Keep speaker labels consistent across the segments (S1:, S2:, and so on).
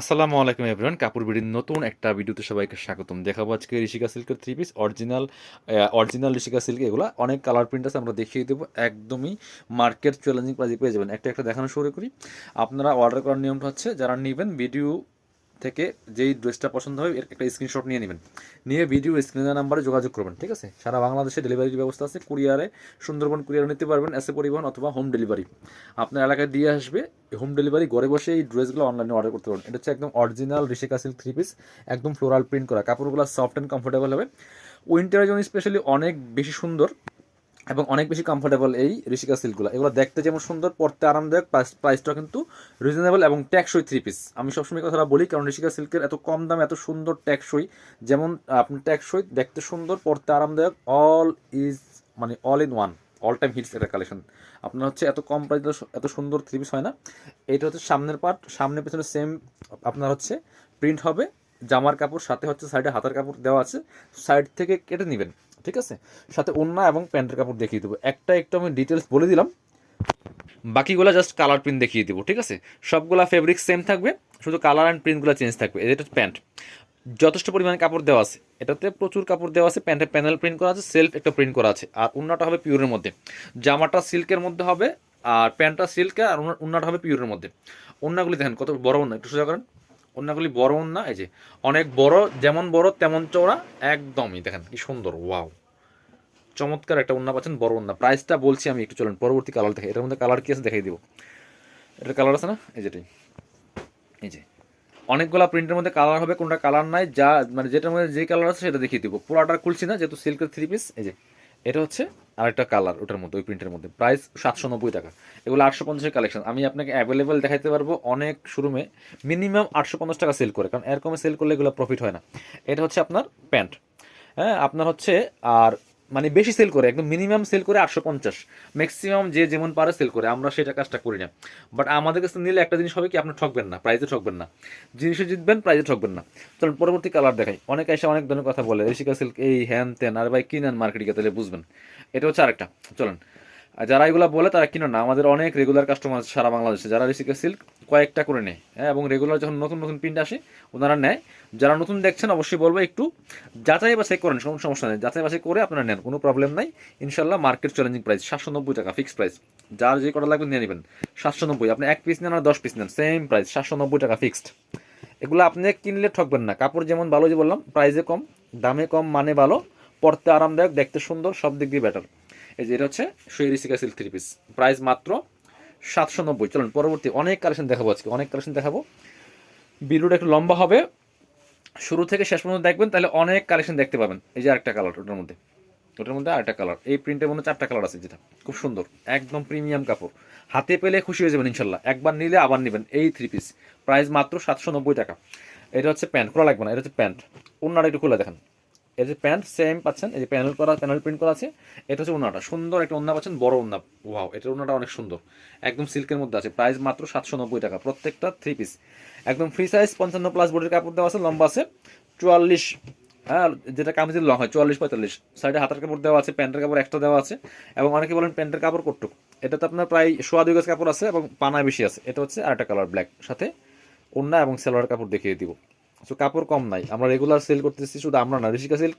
S1: আসসালামু আলাইকুম এভরিওয়ান, কাপুর বিডির নতুন একটা ভিডিওতে সবাইকে স্বাগতম। দেখাবো আজকে ঋষিকা সিল্কের three piece original original Rishika silk. এগুলো অনেক কালার প্রিন্ট আছে, আমরা দেখিয়ে দেবো। একদমই মার্কেট চ্যালেঞ্জিং প্রাইজে পেয়ে যাবেন। একটা একটা দেখানো শুরু করি। আপনারা অর্ডার করার নিয়মটা হচ্ছে, যারা নেবেন ভিডিও থেকে যেই ড্রেসটা পছন্দ হয় এর একটা স্ক্রিনশট নিয়ে নেবেন। নিয়ে ভিডিও স্ক্রিনের নাম্বারে যোগাযোগ করবেন, ঠিক আছে? সারা বাংলাদেশে ডেলিভারির ব্যবস্থা আছে কুরিয়ারে সুন্দরবন কুরিয়ারে নিতে পারবেন এসে পরিবহন অথবা হোম ডেলিভারি আপনার এলাকায় দিয়ে আসবে হোম ডেলিভারি ঘরে বসে এই ড্রেসগুলো অনলাইনে অর্ডার করতে পারবেন। এটা হচ্ছে একদম original Rishika silk three piece একদম ফ্লোরাল প্রিন্ট করা। কাপড়গুলো সফট অ্যান্ড কমফোর্টেবল হবে। উইন্টারের জন্য স্পেশালি অনেক বেশি সুন্দর। এবং অনেক বেশি কমফোর্টেবল এই ঋষিকা সিল্কগুলো এগুলো দেখতে যেমন সুন্দর, পড়তে আরামদায়ক প্রাইস প্রাইসটা কিন্তু রিজনেবল এবং ট্যাক্সই থ্রি পিস আমি সবসময় কথাটা বলি, কারণ ঋষিকা সিল্কের এত কম দাম এত সুন্দর ট্যাক্সই যেমন আপনি ট্যাক্সই দেখতে সুন্দর, পড়তে আরামদায়ক অল ইজ মানে all in one all time hits একটা কালেকশন আপনার হচ্ছে এত কম প্রাইসে এত সুন্দর থ্রি পিস হয় না। এটা হচ্ছে সামনের পার্ট সামনে পেছনে সেম আপনার হচ্ছে প্রিন্ট হবে, জামার কাপড়, সাথে হচ্ছে সাইডে হাতের কাপড় দেওয়া আছে। সাইড থেকে কেটে নেবেন। ঠিক আছে? সাথে ওন্না এবং প্যান্টের কাপড় দেখিয়ে দেবো। একটা একটু আমি ডিটেলস বলে দিলাম। বাকিগুলো জাস্ট কালার প্রিন্ট দেখিয়ে দেবো, ঠিক আছে? সবগুলা ফেব্রিক সেম থাকবে, শুধু কালার অ্যান্ড প্রিন্টগুলো চেঞ্জ থাকবে। এটা প্যান্ট। যথেষ্ট পরিমাণে কাপড় দেওয়া আছে। এটাতে প্রচুর কাপড় দেওয়া আছে প্যান্টের প্যানেল প্রিন্ট করা আছে সেলফ একটা প্রিন্ট করা আছে। আর উন্নাটা হবে পিওরের মধ্যে। জামাটা সিল্কের মধ্যে হবে, আর প্যান্টটা সিল্কে, আর উন্নাটা হবে পিওরের মধ্যে। উন্নাগুলি দেখেন, কত বড় উন্না একটু সোজা করেন। উন্নাগুলি বড় উন্না এই যে অনেক বড়, যেমন বড় তেমন চওড়া, একদমই। দেখেন, কি সুন্দর, ওয়াও। চমৎকার একটা উন্না পাচ্ছেন, বড় উন্না প্রাইসটা বলছি আমি একটু, চলেন, পরবর্তী কালার দেখে, এটার মধ্যে কালার কি আছে দেখাই দিব। এটার কালার আছে না? এই যেটাই এই যে। অনেকগুলো প্রিন্টের মধ্যে কালার হবে, কোনটা কালার নাই, যা মানে যেটার মধ্যে যে কালার আছে সেটা দেখিয়ে দিব। পুরোটা খুলছি না, যেহেতু সিল্কের থ্রি পিস এই যে। এটা হচ্ছে আরেকটা কালার ওটার মধ্যে, ওই প্রিন্টের মধ্যে। প্রাইস সাতশো নব্বই টাকা। এগুলো আটশো পঞ্চাশের কালেকশন আমি আপনাকে অ্যাভেলেবেল দেখাতে পারব অনেক শোরুমে মিনিমাম আটশো পঞ্চাশ টাকা সেল করে। কারণ এরকমে সেল করলে এগুলো প্রফিট হয় না। এটা হচ্ছে আপনার প্যান্ট হ্যাঁ আপনার হচ্ছে আর মানে বেশি সেল করে, একদম মিনিমাম সেল করে আটশো পঞ্চাশ। ম্যাক্সিমাম যে যেমন পারে সেল করে, আমরা সেটা কাজটা করি না। বাট আমাদের কাছে নিলে একটা জিনিস হবে কি, আপনি ঠকবেন না প্রাইজে ঠকবেন না। জিনিসে জিতবেন প্রাইজে ঠকবেন না। চলুন, পরবর্তী কালার দেখাই। অনেক এসে অনেক ধরনের কথা বলে, ঋষিকা সিল্ক এই হ্যান তেন আর ভাই কিনেন মার্কেটে তাহলে বুঝবেন। এটা হচ্ছে আরেকটা। চলুন আর যারা এগুলো বলে, তারা কিনো না। আমাদের অনেক রেগুলার কাস্টমার আছে সারা বাংলাদেশে, যারা ঋষিকা সিল্ক কয়েকটা করে নেয় হ্যাঁ? এবং রেগুলার যখন নতুন নতুন প্রিন্ট আসে, ওনারা নেয়। যারা নতুন দেখছেন, অবশ্যই বলব একটু যাচাই বাছাই করেন, কোনো সমস্যা নেই। যাচাই বাছাই করে আপনারা নেন, কোনো প্রবলেম নাই। ইনশাল্লাহ মার্কেট চ্যালেঞ্জিং প্রাইস সাতশো নব্বই টাকা ফিক্স প্রাইস যার যে কটা লাগবে নিয়ে নেবেন, সাতশো নব্বই। আপনি এক পিস নেন আর দশ পিস নেন সেম প্রাইস সাতশো নব্বই টাকা ফিক্সড এগুলো আপনি কিনলে ঠকবেন না। কাপড় যেমন ভালো যে বললাম প্রাইসে কম, দামে কম মানে ভালো পড়তে আরামদায়ক, দেখতে সুন্দর, সব দিক দিয়ে বেটার এই যে এটা হচ্ছে সুই Rishika silk three piece price মাত্র সাতশো নব্বই। চলুন, পরবর্তী অনেক কালেকশন দেখাবো আজকে, অনেক কালেকশন দেখাবো। ভিডিওটা একটু লম্বা হবে। শুরু থেকে শেষ পর্যন্ত দেখবেন, তাহলে অনেক কালেকশন দেখতে পাবেন। এই যে আরেকটা কালার ওটার মধ্যে। ওটার মধ্যে আরেকটা কালার এই প্রিন্টের মধ্যে চারটা কালার আছে যেটা। খুব সুন্দর, একদম প্রিমিয়াম কাপড়। হাতে পেলে খুশি হয়ে যাবেন ইনশাল্লাহ একবার নিলে আবার নেবেন এই থ্রি পিস প্রাইস মাত্র সাতশো নব্বই টাকা। এটা হচ্ছে প্যান্ট খোলা লাগবে না, এটা হচ্ছে প্যান্ট অন্যটা একটু খোলা দেখেন। এই যে প্যান্ট সেম পাচ্ছেন, এই যে প্যানেল করা, প্যানেল প্রিন্ট করা আছে, এটা হচ্ছে ওনাটা সুন্দর একটা ওনা পাচ্ছেন, বড় ওনা ওয়াও এটার ওনাটা অনেক সুন্দর। একদম সিল্কের মধ্যে আছে, প্রাইস মাত্র সাতশো নব্বই টাকা, প্রত্যেকটা থ্রি পিস একদম ফ্রি সাইজ পঞ্চান্ন প্লাস বডির কাপড় দেওয়া আছে, লম্বা আছে, চুয়াল্লিশ হ্যাঁ যেটা কামিজের লং হয়, চুয়াল্লিশ পঁয়তাল্লিশ। সাইডে হাতের কাপড় দেওয়া আছে, প্যান্টের কাপড় এক্সট্রা দেওয়া আছে, এবং অনেকে বলেন প্যান্টের কাপড় কটুক এটাতে আপনার প্রায় সোয়া দুই গাছ কাপড় আছে, এবং পানা বেশি আছে। এটা হচ্ছে আরেকটা কালার ব্ল্যাক সাথে ওন্না এবং সেলোয়ার কাপড় দেখিয়ে দিব। সো কাপড় কম নাই। আমরা রেগুলার সেল করতেছি, শুধু আমরা না, ঋষিকা সিল্ক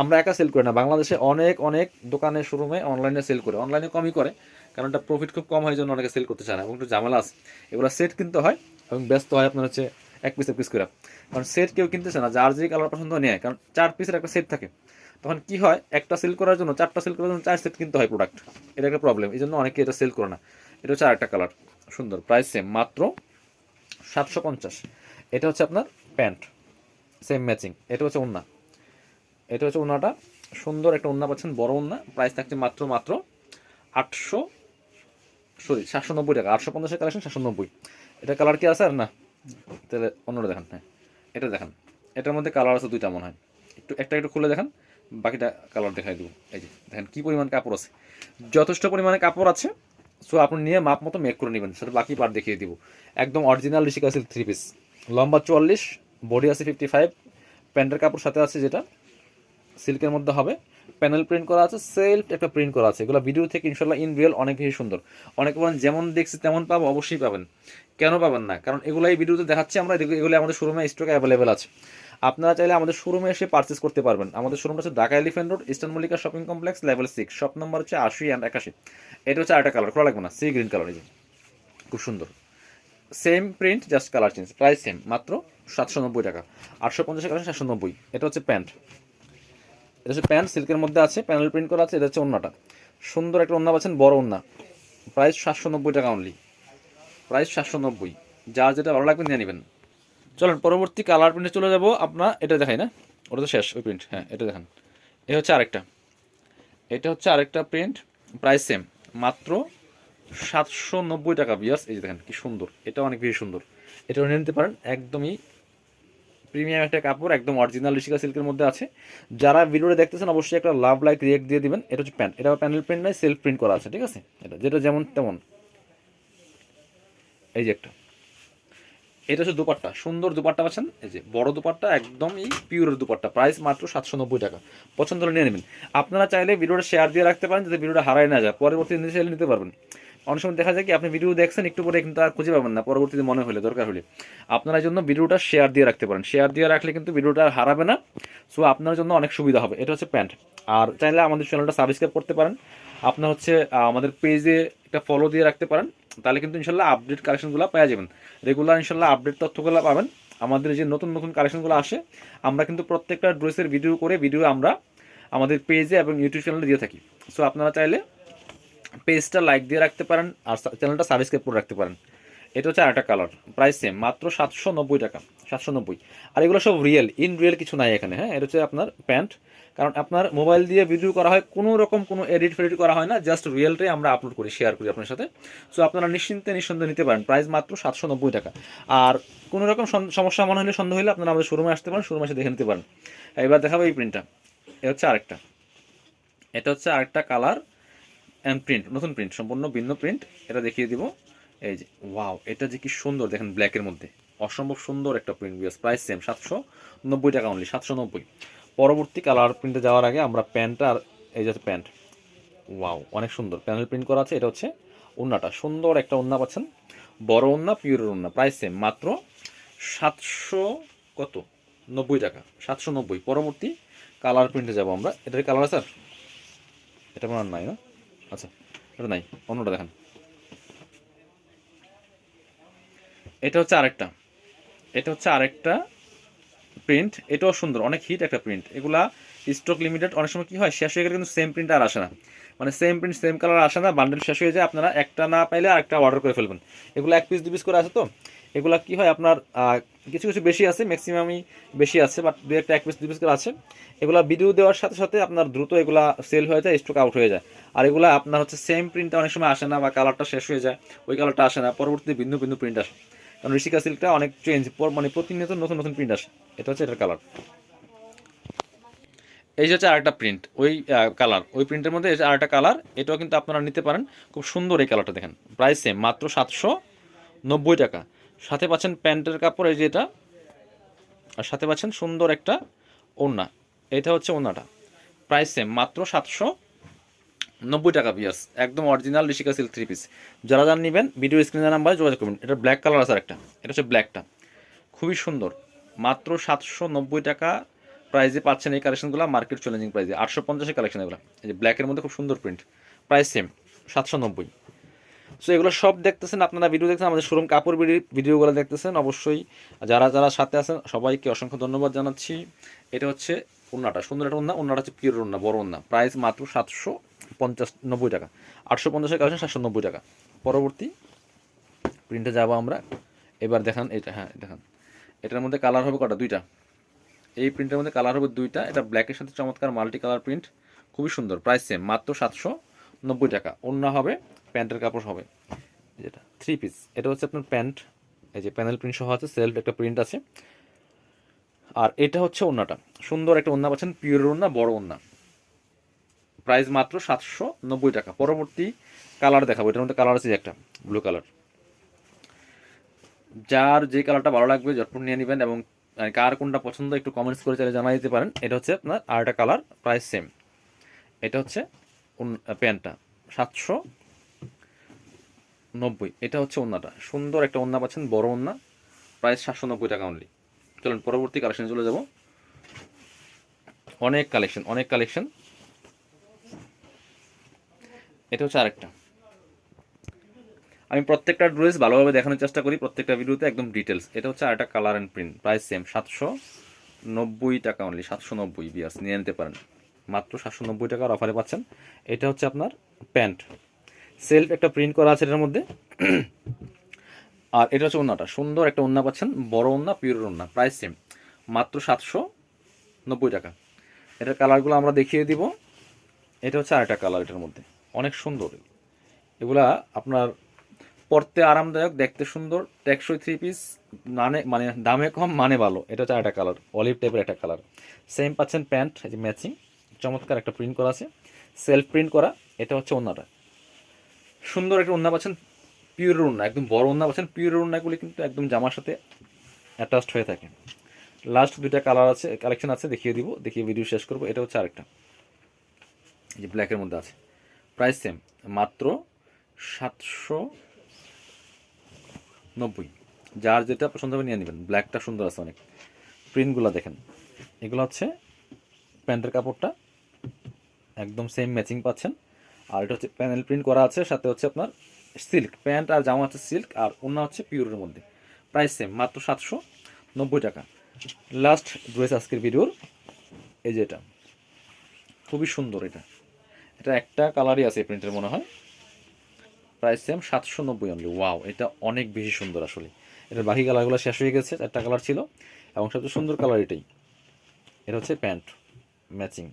S1: আমরা একা সেল করি না। বাংলাদেশে অনেক অনেক দোকানে শোরুমে অনলাইনে সেল করে। অনলাইনে কমই করে, কারণ এটা প্রফিট খুব কম হয় জন্য অনেকে সেল করতে চায় না। এবং একটু ঝামেলা আছে। এগুলো সেট কিনতে হয় এবং ব্যস্ত হয় আপনার হচ্ছে এক পিস এক পিস করে। কারণ সেট কেউ কিনতেছে না, যার যে কালার পছন্দ নেয়। কারণ চার পিসের একটা সেট থাকে। তখন কি হয়, একটা সেল করার জন্য, চারটা সেল করার জন্য চার সেট কিনতে হয় প্রোডাক্ট এটা একটা প্রবলেম এই জন্য অনেকে এটা সেল করে না। এটা হচ্ছে আরেকটা কালার সুন্দর। প্রাইস সেম মাত্র সাতশো পঞ্চাশ। এটা হচ্ছে আপনার প্যান্ট সেম ম্যাচিং এটা হচ্ছে ওন্না এটা হচ্ছে ওন্নাটা সুন্দর একটা ওন্না পাচ্ছেন, বড় ওন্না প্রাইস থাকছে মাত্র মাত্র আটশো সরি সাতশো নব্বই টাকা। আটশো পঞ্চাশের কালেকশন সাতশো নব্বই। এটা কালার কি আছে আর না? তাহলে অন্যটা দেখান হ্যাঁ। এটা দেখান। এটার মধ্যে কালার আছে দুইটা মনে হয়। একটু, একটা একটু খুলে দেখান। বাকিটা কালার দেখাই দেবো। এই যে, দেখেন কী পরিমাণ কাপড় আছে। যথেষ্ট পরিমাণে কাপড় আছে। সো আপনি নিয়ে মাপ মতো মেক করে নেবেন। সেটা বাকি পার্ট দেখিয়ে দিব। একদম original Rishika silk three piece লম্বা চুয়াল্লিশ বডি আছে ফিফটি ফাইভ প্যান্টের কাপড় সাথে আছে যেটা, সিল্কের মধ্যে হবে। প্যানেল প্রিন্ট করা আছে, সেলফ একটা প্রিন্ট করা আছে। এগুলো ভিডিও থেকে ইনশাল্লাহ ইন রিয়েল অনেক বেশি সুন্দর। অনেকে বলেন, যেমন দেখছি তেমন পাবো, অবশ্যই পাবেন। কেন পাবেন না? কারণ এগুলো এই ভিডিওতে দেখাচ্ছি আমরা এগুলো আমাদের শোরুমে স্টক অ্যাভেলেবেল আছে। আপনারা চাইলে আমাদের শোরুমে এসে পারচেস করতে পারবেন। আমাদের শোরুমটা হচ্ছে Dhaka elephant road eastern Mallika shopping complex level six shop number হচ্ছে আশি অ্যান্ড একাশি। এটা হচ্ছে আরেকটা কালার খোলা লাগবে না। সি গ্রিন কালার খুব সুন্দর। Same print just colour change price same মাত্র সাতশো নব্বই টাকা। আটশো পঞ্চাশ কালার সাতশো নব্বই। এটা হচ্ছে প্যান্ট। এটা হচ্ছে প্যান্ট, সিল্কের মধ্যে আছে, প্যানেল প্রিন্ট করা আছে, এটা হচ্ছে ওন্নাটা। সুন্দর একটা ওন্না পাচ্ছেন, বড় ওন্না। প্রাইস সাতশো নব্বই টাকা অনলি প্রাইস সাতশো নব্বই। যা যেটা ভালো লাগবে নিয়ে নেবেন। চলেন, পরবর্তী কালার প্রিন্টে চলে যাব। আপনার, এটা দেখাই না। ওটা তো শেষ, ওই প্রিন্ট হ্যাঁ এটা দেখান। এ হচ্ছে আরেকটা। এটা হচ্ছে আরেকটা প্রিন্ট প্রাইস সেম মাত্র সাতশো নব্বই টাকা বিয়াস এই যে দেখেন, কি সুন্দর। এটা অনেক বেশি সুন্দর। এটা নিয়ে নিতে পারেন, একদমই প্রিমিয়াম একটা কাপড়, একদম অরিজিনাল ঋষিকা সিল্কের মধ্যে আছে। যারা ভিডিওটা দেখতেছেন, অবশ্যই একটা লাভ লাইক রিয়েক্ট দিয়ে দিবেন। এটা হচ্ছে প্যান্ট। এটা প্যানেল প্রিন্ট নয় সেলফ প্রিন্ট করা আছে, ঠিক আছে? এটা যেটা যেমন তেমন। এই যে একটা। এটা হচ্ছে দুপাট্টা। সুন্দর দুপাট্টা পাচ্ছেন। এই যে বড় দুপাট্টা, একদমই পিওরের দুপাট্টা। প্রাইস মাত্র সাতশো নব্বই টাকা। পছন্দ হলে নিয়ে নেবেন। আপনারা চাইলে ভিডিওটা শেয়ার দিয়ে রাখতে পারেন, যাতে ভিডিওটা হারায় না যায়। পরবর্তী নিতে পারবেন। অনেক সময় দেখা যায় কি, আপনি ভিডিও দেখছেন, একটু পরে কিন্তু আর খুঁজে পাবেন না। পরবর্তীতে মনে হলে দরকার হলে। আপনার জন্য ভিডিওটা শেয়ার দিয়ে রাখতে পারেন। শেয়ার দিয়ে রাখলে কিন্তু ভিডিওটা আর হারাবে না। সো আপনার জন্য অনেক সুবিধা হবে। এটা হচ্ছে প্যান্ট। আর চাইলে আমাদের চ্যানেলটা সাবস্ক্রাইব করতে পারেন। আপনার হচ্ছে আমাদের পেজে একটা ফলো দিয়ে রাখতে পারেন। তাহলে কিন্তু ইনশাল্লাহ আপডেট কালেকশনগুলো পেয়ে যাবেন। রেগুলার ইনশাল্লাহ আপডেট তথ্যগুলো পাবেন। আমাদের যে নতুন নতুন কালেকশনগুলো আসে, আমরা কিন্তু প্রত্যেকটা ড্রেসের ভিডিও করে ভিডিও আমরা আমাদের পেজে এবং ইউটিউব চ্যানেলে দিয়ে থাকি। সো আপনারা চাইলে পেজটা লাইক দিয়ে রাখতে পারেন আর চ্যানেলটা সাবস্ক্রাইব করে রাখতে পারেন। এটা হচ্ছে আরেকটা কালার প্রাইস সেম মাত্র সাতশো নব্বই টাকা, সাতশো নব্বই। আর এগুলো সব রিয়েল ইন রিয়েল কিছু নাই এখানে হ্যাঁ? এটা হচ্ছে আপনার প্যান্ট কারণ আপনার মোবাইল দিয়ে ভিডিও করা হয়, কোনো রকম কোনো এডিট ফেডিট করা হয় না জাস্ট রিয়েলটাই আমরা আপলোড করি শেয়ার করি আপনার সাথে। সো আপনারা নিশ্চিন্তে নিঃসন্দেহে নিতে পারেন প্রাইস মাত্র সাতশো নব্বই টাকা। আর কোনো রকম সমস্যা মনে হলে, সন্দেহ হলে আপনারা আমাদের শোরুমে আসতে পারেন শোরুমে এসে দেখে নিতে পারেন। এবার দেখাবো এই প্রিন্টটা এ হচ্ছে আরেকটা। এটা হচ্ছে আরেকটা কালার প্রিন্ট নতুন প্রিন্ট সম্পূর্ণ ভিন্ন প্রিন্ট এটা দেখিয়ে দিব। এই যে ওয়াও এটা যে কি সুন্দর, দেখেন ব্ল্যাকের মধ্যে। অসম্ভব সুন্দর একটা প্রিন্ট বিয়াস প্রাইস সেম সাতশো নব্বই টাকা অনলি সাতশো নব্বই। পরবর্তী কালার প্রিন্টে যাওয়ার আগে আমরা প্যান্টটা আর এই যে প্যান্ট ওয়াও অনেক সুন্দর। প্যানেল প্রিন্ট করা আছে, এটা হচ্ছে ওন্নাটা সুন্দর একটা ওন্না পাচ্ছেন। বড় ওন্না পিওরের ওন্না প্রাইস সেম মাত্র সাতশো কত? নব্বই টাকা, সাতশো নব্বই। পরবর্তী কালার প্রিন্টে যাব আমরা। এটার কালার স্যার এটা মনে হয় নাই, না? আচ্ছা এটা নাই, অন্যটা দেখান। এটা হচ্ছে আরেকটা। এটা হচ্ছে আরেকটা প্রিন্ট এটাও সুন্দর, অনেক হিট একটা প্রিন্ট এগুলা স্টক লিমিটেড অনেক সময় কি হয়, শেষ হয়ে গেলে কিন্তু সেম প্রিন্ট আর আসে না। মানে সেম প্রিন্ট সেম কালার আসে না বান্ডেল শেষ হয়ে যায়, আপনারা একটা না পাইলে আরেকটা অর্ডার করে ফেলবেন। এগুলো এক পিস দু পিস করে আছে তো? এগুলা কি হয়, আপনার কিছু কিছু বেশি আছে ম্যাক্সিমামই বেশি আছে বাট দু একটা এক পিস দু পিস করে আছে। এগুলা ভিডিও দেওয়ার সাথে সাথে আপনার দ্রুত এগুলা সেল হয়ে যায় স্টক আউট হয়ে যায়। আর এগুলা আপনার হচ্ছে সেম প্রিন্টটা অনেক সময় আসে না বা কালারটা শেষ হয়ে যায়, ওই কালারটা আসে না, পরবর্তীতে ভিন্ন ভিন্ন প্রিন্ট আসে। কারণ ঋষিকা সিল্কটা অনেক চেঞ্জ মানে প্রতিনিয়ত নতুন নতুন প্রিন্ট আসে। এটা হচ্ছে এটার কালার এই যে হচ্ছে আরেকটা প্রিন্ট ওই কালার ওই প্রিন্টের মধ্যে এই যে আরেকটা কালার এটাও কিন্তু আপনারা নিতে পারেন। খুব সুন্দর এই কালারটা দেখেন। প্রাইস সেম মাত্র সাতশো নব্বই টাকা। সাথে পাচ্ছেন প্যান্টের কাপড় এই যে এটা আর সাথে পাচ্ছেন সুন্দর একটা ওড়না। এটা হচ্ছে ওড়নাটা। প্রাইস সেম মাত্র সাতশো নব্বই টাকা পিয়ার্স একদম original Rishika silk three piece যারা যারা নেবেন ভিডিও স্ক্রিনের নাম্বারে যোগাযোগ করবেন। এটা ব্ল্যাক কালার আছে একটা এটা হচ্ছে ব্ল্যাকটা খুবই সুন্দর। মাত্র সাতশো নব্বই টাকা প্রাইজে পাচ্ছেন এই কালেকশনগুলো মার্কেট চ্যালেঞ্জিং প্রাইজে আটশো পঞ্চাশের কালেকশন এগুলো। এই যে ব্ল্যাকের মধ্যে খুব সুন্দর প্রিন্ট প্রাইস সেম সাতশো নব্বই। সো এগুলো সব দেখতেছেন, আপনারা ভিডিও দেখছেন, আমাদের শোরুম কাপড় ভিডিও ভিডিওগুলো দেখতেছেন, অবশ্যই। যারা যারা সাথে আছেন, সবাইকে অসংখ্য ধন্যবাদ জানাচ্ছি। এটা হচ্ছে ওন্নাটা সুন্দর একটা ওন্না ওন্নাটা হচ্ছে পিওর ওন্না বড় ওন্না প্রাইস মাত্র সাতশো পঞ্চাশ, নব্বই টাকা। আটশো পঞ্চাশের কালেকশন সাতশো নব্বই টাকা। পরবর্তী প্রিন্টে যাব আমরা। এবার দেখান এটা হ্যাঁ দেখান। এটার মধ্যে কালার হবে কটা? দুইটা। এই প্রিন্টের মধ্যে কালার হবে দুইটা। এটা ব্ল্যাকের সাথে চমৎকার মাল্টি কালার প্রিন্ট খুবই সুন্দর প্রাইস সেম মাত্র সাতশো নব্বই টাকা। অন্য হবে প্যান্টের কাপড় হবে যেটা থ্রি পিস এটা হচ্ছে আপনার প্যান্ট, এই যে প্যানেল প্রিন্ট সহ আছে সেলফ একটা প্রিন্ট আছে। আর এটা হচ্ছে ওন্নাটা। সুন্দর একটা ওন্না পাচ্ছেন পিওর ওন্না, বড় ওন্না। প্রাইস মাত্র সাতশো নব্বই টাকা। পরবর্তী কালার দেখাবো। এটার মধ্যে কালার আছে একটা ব্লু কালার যার যে কালারটা ভালো লাগবে, ঝটপট নিয়ে নেবেন এবং কার কোনটা পছন্দ, একটু কমেন্টস করে চাইলে জানা দিতে পারেন। এটা হচ্ছে আপনার আর একটা কালার প্রাইস সেম এটা হচ্ছে প্যান্টটা, সাতশো নব্বই। এটা হচ্ছে ওন্নাটা। সুন্দর একটা ওন্না পাচ্ছেন, বড় ওন্না। প্রাইস সাতশো নব্বই টাকা অনলি চলুন, পরবর্তী কালেকশনে চলে যাব। অনেক কালেকশন অনেক কালেকশন এটা হচ্ছে আরেকটা। আমি প্রত্যেকটা ড্রেস ভালোভাবে দেখানোর চেষ্টা করি, প্রত্যেকটা ভিডিওতে একদম ডিটেলস এটা হচ্ছে আরেকটা colour and print price same সাতশো নব্বই টাকা অনলি সাতশো নব্বই বিয়াস নিয়ে নিতে পারেন। মাত্র সাতশো নব্বই টাকার অফারে পাচ্ছেন। এটা হচ্ছে আপনার প্যান্ট। সেলফ একটা প্রিন্ট করা আছে এটার মধ্যে। আর এটা হচ্ছে ওন্নাটা। সুন্দর একটা ওন্না পাচ্ছেন, বড় ওন্না পিওর ওন্না, প্রাইস সেম মাত্র সাতশো নব্বই টাকা। এটার কালারগুলো আমরা দেখিয়ে দিব। এটা হচ্ছে আরেকটা কালার এটার মধ্যে। অনেক সুন্দর। এগুলা আপনার পরতে আরামদায়ক, দেখতে সুন্দর, টেকসই থ্রি পিস মানে মানে দামে কম মানে ভালো। এটা হচ্ছে একটা কালার অলিভ টাইপের একটা কালার। সেম পাচ্ছেন প্যান্ট ম্যাচিং চমৎকার একটা প্রিন্ট করা আছে। সেলফ প্রিন্ট করা, এটা হচ্ছে ওন্নাটা। সুন্দর একটা ওন্না পাচ্ছেন পিওর ওন্না একদম বড় ওন্না পাচ্ছেন পিওর ওন্নাগুলি কিন্তু একদম জামার সাথে অ্যাটাচড হয়ে থাকে। লাস্ট দুইটা কালার আছে কালেকশন আছে, দেখিয়ে দিব, দেখিয়ে ভিডিও শেষ করব, এটা হচ্ছে আরেকটা। যে ব্ল্যাকের মধ্যে আছে। প্রাইস সেম মাত্র সাতশো নব্বই। যার যেটা পছন্দ হবে নিয়ে নেবেন। ব্ল্যাকটা সুন্দর আছে অনেক। প্রিন্টগুলো দেখেন। এগুলো হচ্ছে প্যান্টের কাপড়টা। একদম সেম ম্যাচিং পাচ্ছেন। আর এটা হচ্ছে প্যানেল প্রিন্ট করা আছে, সাথে হচ্ছে আপনার সিল্ক প্যান্ট আর জামা হচ্ছে সিল্ক আর অন্য হচ্ছে পিওরের মধ্যে। প্রাইস সেম মাত্র সাতশো নব্বই টাকা। লাস্ট ড্রেস আজকের ভিডিওর এই যে এটা। খুবই সুন্দর এটা। এটা একটা কালারই আছে প্রিন্টের মনে হয়। প্রাইস সেম সাতশো নব্বই অনলি ওয়াও এটা অনেক বেশি সুন্দর আসলে। এটার বাকি কালারগুলো শেষ হয়ে গেছে একটা কালার ছিল। এবং সবচেয়ে সুন্দর কালার এটাই। এটা হচ্ছে প্যান্ট ম্যাচিং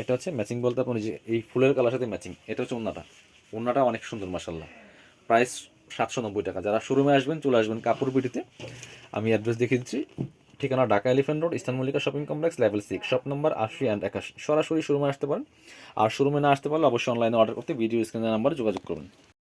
S1: এটা হচ্ছে ম্যাচিং বলতে আপনি যে এই ফুলের কালার সাথে ম্যাচিং এটা হচ্ছে ওনাটা ওনাটা অনেক সুন্দর মাসাল্লাহ প্রাইস সাতশো নব্বই টাকা। যারা শোরুমে আসবেন, চলে আসবেন কাপড় বিটিতে। আমি অ্যাড্রেস দেখিয়ে দিচ্ছি। ঠিকানা Dhaka elephant road eastern Mallika shopping complex level six shop number আশি অ্যান্ড একাশি। সরাসরি শোরুমে আসতে পারেন। আর শোরুমে না আসতে পারলে অবশ্যই অনলাইনে অর্ডার করতে ভিডিও স্ক্রিনের নাম্বারে যোগাযোগ করবেন।